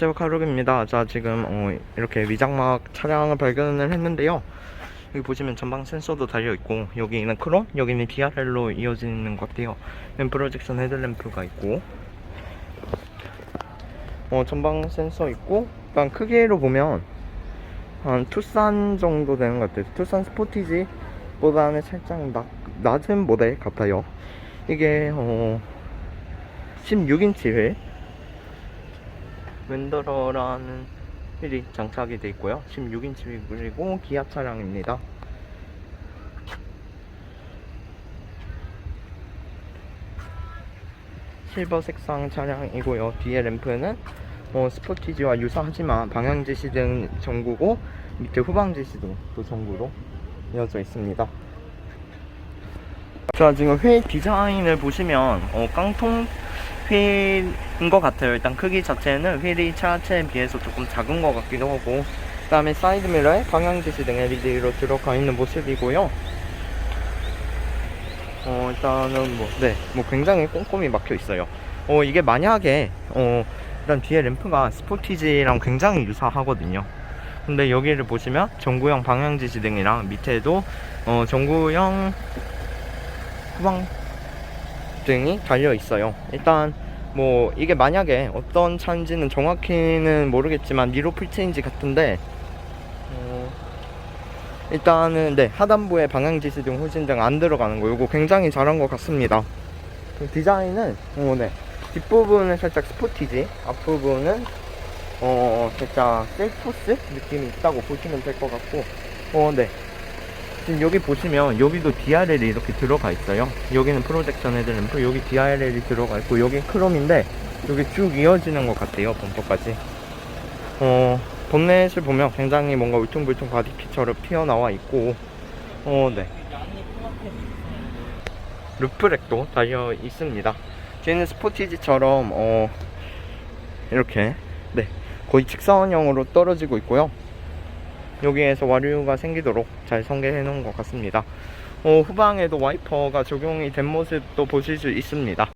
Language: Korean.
안녕하세요 카룩입니다. 자 지금 어, 이렇게 위장막 차량을 발견을 했는데요. 여기 보시면 전방 센서도 달려있고 여기는 크롬 여기는 DRL로 이어지는 것 같아요. 여기 프로젝션 헤드램프가 있고 어, 전방 센서 있고 일단 크기로 보면 한 투싼 정도 되는 것 같아요. 투싼 스포티지 보다는 살짝 낮, 낮은 모델 같아요. 이게 어, 16인치 휠 웬더러라는 휠이 장착이 되어 있고요. 16인치 휠 그리고 기아 차량입니다. 실버 색상 차량이고요. 뒤에 램프는 어, 스포티지와 유사하지만 방향 지시등 전구고 밑에 후방 지시등 또 전구로 이어져 있습니다. 자 지금 휠 디자인을 보시면 어, 깡통 휠인 것 같아요. 일단 크기 자체는 휠이 차체에 비해서 조금 작은 것 같기도 하고 그 다음에 사이드 미러에 방향지시 등 LED로 들어가 있는 모습이고요. 어 일단은 뭐 네 뭐 굉장히 꼼꼼히 막혀 있어요. 어 이게 만약에 어 일단 뒤에 램프가 스포티지랑 굉장히 유사하거든요. 근데 여기를 보시면 전구형 방향지시 등이랑 밑에도 어 전구형 후방 등이 달려 있어요. 일단 뭐 이게 만약에 어떤 차인지는 정확히는 모르겠지만 니로 풀체인지 같은데 어, 일단은 네 하단부에 방향지시 등 후진 등 안 들어가는 거 이거 굉장히 잘한 것 같습니다. 그 디자인은 어, 네 뒷부분은 살짝 스포티지 앞부분은 어 살짝 셀토스 느낌이 있다고 보시면 될 것 같고 어네 지금 여기 보시면 여기도 DRL이 이렇게 들어가 있어요. 여기는 프로젝션 헤드램프 여기 DRL이 들어가 있고 여기 크롬인데 여기 쭉 이어지는 것 같아요 범퍼까지. 어 본넷을 보면 굉장히 뭔가 울퉁불퉁 바디키처럼 튀어나와 있고 어 네. 루프렉도 달려 있습니다. 뒤에는 스포티지처럼 어 이렇게 네. 거의 직선형으로 떨어지고 있고요 여기에서 와류가 생기도록 잘 설계해 놓은 것 같습니다. 어, 후방에도 와이퍼가 적용이 된 모습도 보실 수 있습니다.